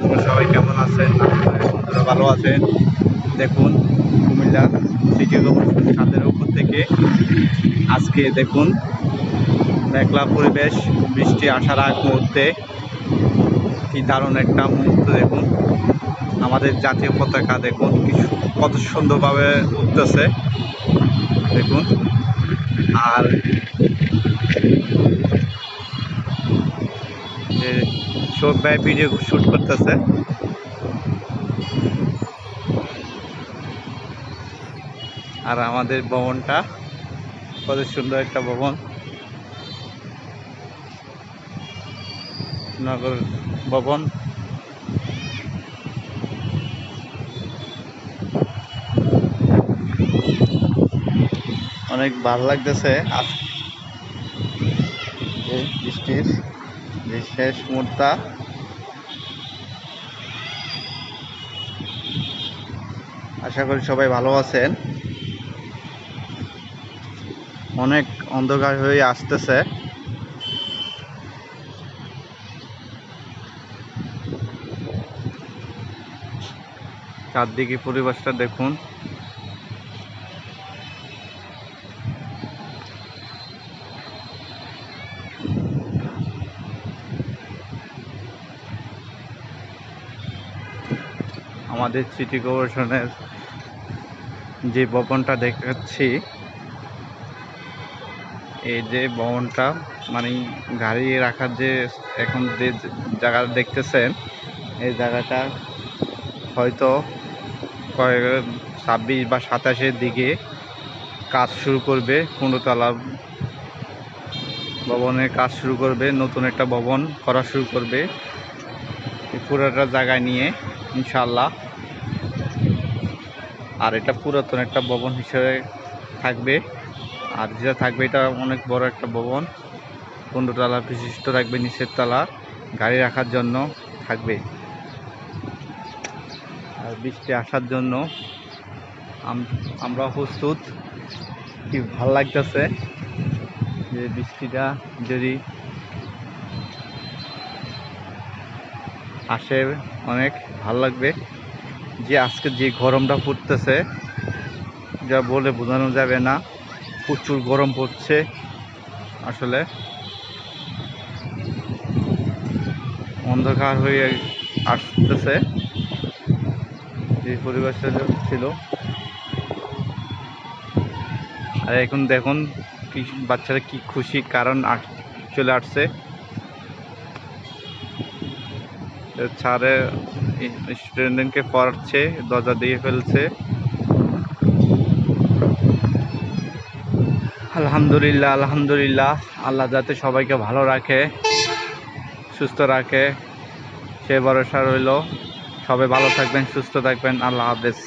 তোমরা সবাই কেমন আছেন? আপনারা ভালো আছেন? দেখুন, কুমিল্লা সিটি কর্পোরেশন ছাদের উপর থেকে আজকে দেখুন, মেঘলা পরিবেশ, বৃষ্টি আসার আগ মুহূর্তে কি দারুণ একটা মুহূর্ত, দেখুন। আমাদের জাতীয় পতাকা, দেখুন কত সুন্দরভাবে উঠতেছে, দেখুন। আর ভাই ভিডিও শ্যুট করতেছে। আর আমাদের ভবনটা, কত সুন্দর একটা ভবন। নগর ভবন। অনেক ভালো লাগতেছে। আজ এই বৃষ্টির। যে শেষ মুহূর্ত। আশা করি সবাই ভালো আছেন। অনেক অন্ধকার হয়ে আসতেছে। চারদিকে পরিবেশটা দেখুন। আমাদের সিটি কর্পোরেশনের যে ভবনটা দেখাচ্ছি, এই যে ভবনটা মানে গাড়ি রাখার যে এখন যে জায়গা দেখতেছেন, এই জায়গাটা হয়তো কয়েক ছাব্বিশ বা সাতাশের দিকে কাজ শুরু করবে পনেরোতলা ভবনের কাজ শুরু করবে, নতুন একটা ভবন করা শুরু করবে পুরোটা জায়গায় নিয়ে ইনশাল্লাহ আর এটা পুরাতন একটা ভবন হিসেবে থাকবে। আর যেটা থাকবে এটা অনেক বড় একটা ভবন। পনেরো তলা বিশিষ্ট থাকবে, নিচের তলা। গাড়ি রাখার জন্য থাকবে। আর বৃষ্টি আসার জন্য আম- আমরা প্রস্তুত। কি ভালো লাগতেছে যে বৃষ্টিটা যদি আসে অনেক, ভালো লাগবে। যে আজকে যে গরমটা পড়তেছে, যা বলে বোঝানো যাবে না। প্রচুর গরম পড়ছে আসলে। অন্ধকার হয়ে আসতেছে। যে পরিবেশটা ছিল। আর এখন দেখুন কি বাচ্চারা কি খুশি কারণ চলে আসছে। ছাড়ে স্টুডেন্টকে পড়াচ্ছে, দরজা দিয়ে ফেলছে। আলহামদুলিল্লাহ আলহামদুলিল্লাহ। আল্লাহ যাতে সবাইকে ভালো রাখে, সুস্থ রাখে। সে ভরসা রইল। সবাই ভালো থাকবেন, সুস্থ থাকবেন। আল্লাহ হাফেজ।